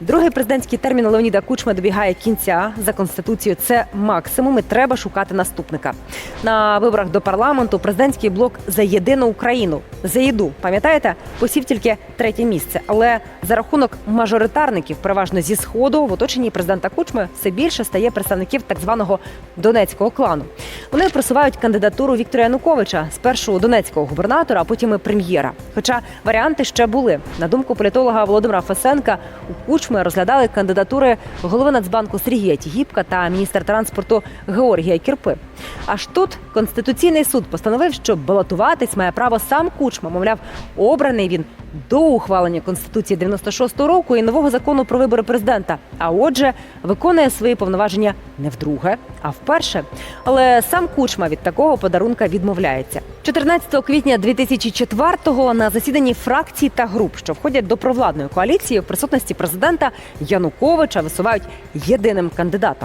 Другий президентський термін Леоніда Кучма добігає кінця за конституцією. Це максимум. і Треба шукати наступника. На виборах до парламенту президентський блок за єдину Україну за їду. Пам'ятаєте, посів тільки третє місце. Але за рахунок мажоритарників, переважно зі сходу, в оточенні президента Кучми все більше стає представників так званого донецького клану. Вони просувають кандидатуру Віктора Януковича спершу донецького губернатора, а потім і прем'єра. Хоча варіанти ще були. На думку політолога Володимира Фесенка, у Кучми розглядали кандидатури голови Нацбанку Сергія Тігіпка та міністра транспорту Георгія Кірпи. Аж тут Конституційний суд постановив, що балотуватись має право сам Кучма. Мовляв, обраний він до ухвалення Конституції 96-го року і нового закону про вибори президента. А отже, виконує свої повноваження не вдруге, а вперше. Але сам Кучма від такого подарунка відмовляється. 14 квітня 2004-го на засіданні фракцій та груп, що входять до провладної коаліції, в присутності президента Януковича висувають єдиним кандидатом.